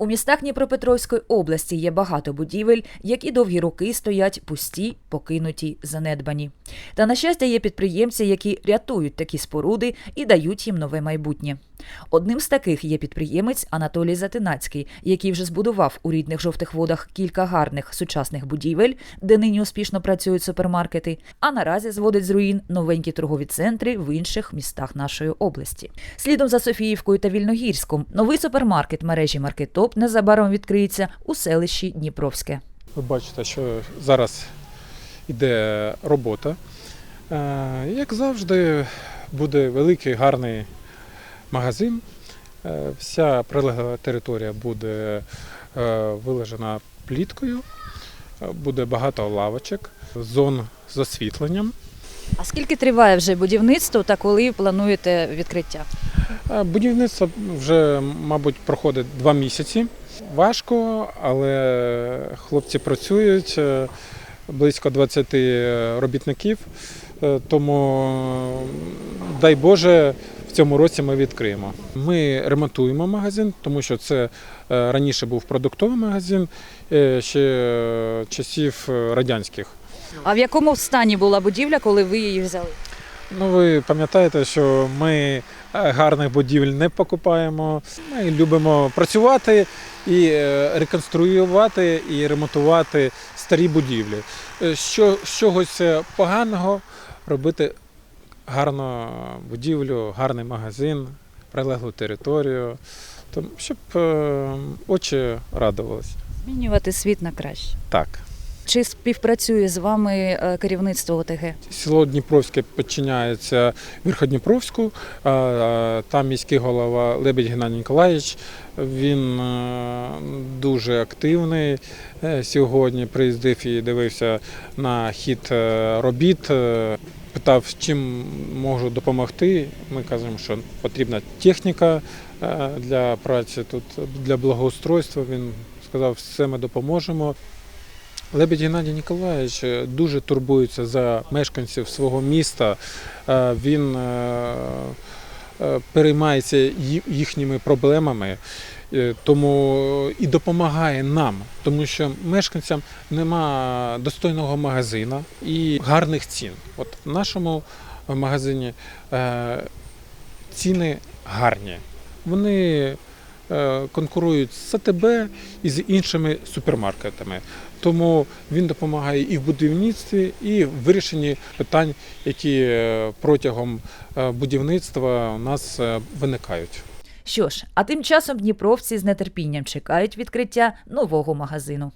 У містах Дніпропетровської області є багато будівель, які довгі роки стоять пусті, покинуті, занедбані. Та на щастя, є підприємці, які рятують такі споруди і дають їм нове майбутнє. Одним з таких є підприємець Анатолій Затинацький, який вже збудував у рідних жовтих водах кілька гарних сучасних будівель, де нині успішно працюють супермаркети, а наразі зводить з руїн новенькі торгові центри в інших містах нашої області. Слідом за Софіївкою та Вільногірськом новий супермаркет мережі Маркетоп незабаром відкриється у селищі Дніпровське. Ви бачите, що зараз йде робота. Е, Як завжди, буде великий гарний магазин. Е, Вся прилегла територія буде е, вилежена пліткою, буде багато лавочок, зон з освітленням. А скільки триває вже будівництво та коли плануєте відкриття? Будівництво вже, мабуть, проходить два місяці. Важко, але хлопці працюють, близько 20 робітників. Е, Тому, дай Боже, в цьому році ми відкриємо. Ми ремонтуємо магазин, тому що це е, раніше був продуктовий магазин е, ще е, часів е, радянських. А в якому стані була будівля, коли ви її взяли? Ну, ви пам'ятаєте, що ми е, гарних будівель не покупаємо. Ми любимо працювати і е, реконструювати і ремонтувати старі будівлі. Е, Що, з чогось е, поганого робити гарну будівлю, гарний магазин, прилеглу територію, щоб очі радувалися. Змінювати світ на краще. Так. Чи співпрацює з вами е, керівництво ОТГ? Село Дніпровське підчиняється Верходніпровську. Там міський голова Лебедь Геннадій Ніколаївич. Він е, дуже активний. Е, Сьогодні приїздив і дивився на хід робіт. Питав, чим можу допомогти. Ми кажемо, що потрібна техніка для праці тут, для благоустройства. Він сказав, все ми допоможемо. Лебедь Геннадій Ніколаєвич е, дуже турбується за мешканців свого міста. Е, Він е, переймається їхніми проблемами, тому і допомагає нам, тому що мешканцям нема достойного магазину і гарних цін. От в нашому магазині ціни гарні. Вони конкурують з АТБ і з іншими супермаркетами. Тому він допомагає і в будівництві, і в вирішенні питань, які е, протягом е, будівництва у нас е, виникають. Що ж, а тим часом дніпровці з нетерпінням чекають відкриття нового магазину.